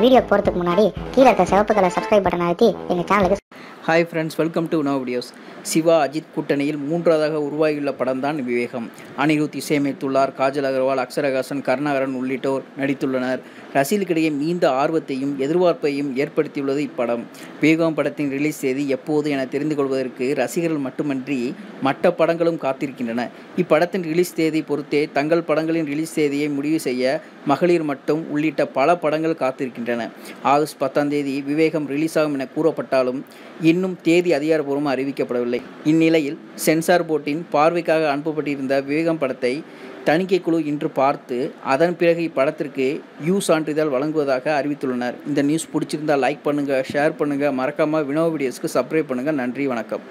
Video போகிறதுக்கு முன்னாடி கீழே இருக்க சிவப்பு கலர் சப்ஸ்கிரைப் பட்டன் அழுத்தி எங்கள் சேனலுக்கு hi friends welcome to no videos Siva Ajith கூட்டணியில் மூன்றாவதாக உருவாகியுள்ள படம் தான் விவேகம். அனிருத் இசையமைத்துள்ளார் காஜல் அகர்வால் அக்ஷரகாசன் கருணாகரன் உள்ளிட்டோர் நடித்துள்ளனர். ரசிகர்களுக்கிடையே நீண்ட ஆர்வத்தையும் எதிர்பார்ப்பையும் ஏற்படுத்தியுள்ளது இப்படம். விவேகம் படத்தின் ரிலீஸ் தேதி எப்போது என தெரிந்து கொள்வதற்கு ரசிகர்கள் மட்டுமன்றி மற்ற படங்களும் காத்திருக்கின்றன. இப்படத்தின் ரிலீஸ் தேதி பொறுத்தே தங்கள் படங்களின் ரிலீஸ் தேதியை முடிவு செய்ய மகளிர் மட்டும் உள்ளிட்ட பல படங்கள் காத்திருக்கின்றன. ஆகஸ்ட் பத்தாம் தேதி விவேகம் ரிலீஸ் ஆகும் என கூறப்பட்டாலும் இன்னும் தேதி அதிகாரப்பூர்வமாக அறிவிக்கப்படவில்லை. இந்நிலையில் சென்சார் போர்ட்டின் பார்வைக்காக அனுப்பப்பட்டிருந்த விவேகம் படத்தை தணிக்கை குழு இன்று பார்த்து அதன் பிறகு இப்படத்திற்கு யூ சான்றிதழ் வழங்குவதாக அறிவித்துள்ளனர். இந்த நியூஸ் பிடிச்சிருந்தால் லைக் பண்ணுங்கள் ஷேர் பண்ணுங்கள் மறக்காமல் வினோ வீடியோஸ்க்கு சப்ஸ்கிரைப் பண்ணுங்கள் நன்றி வணக்கம்.